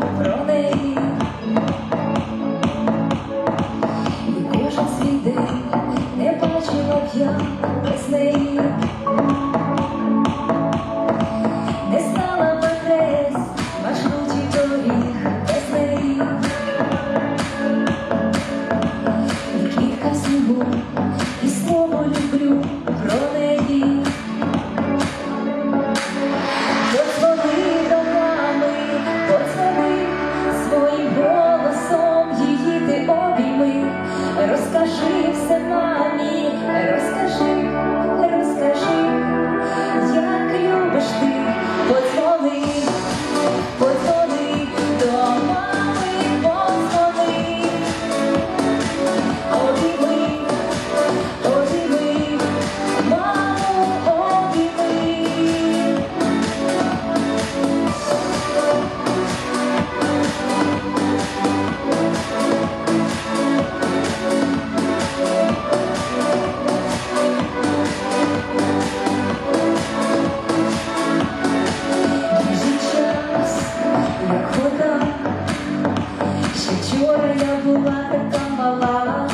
про неї, і кожен не бачила б я без неї. Вчора я була така мала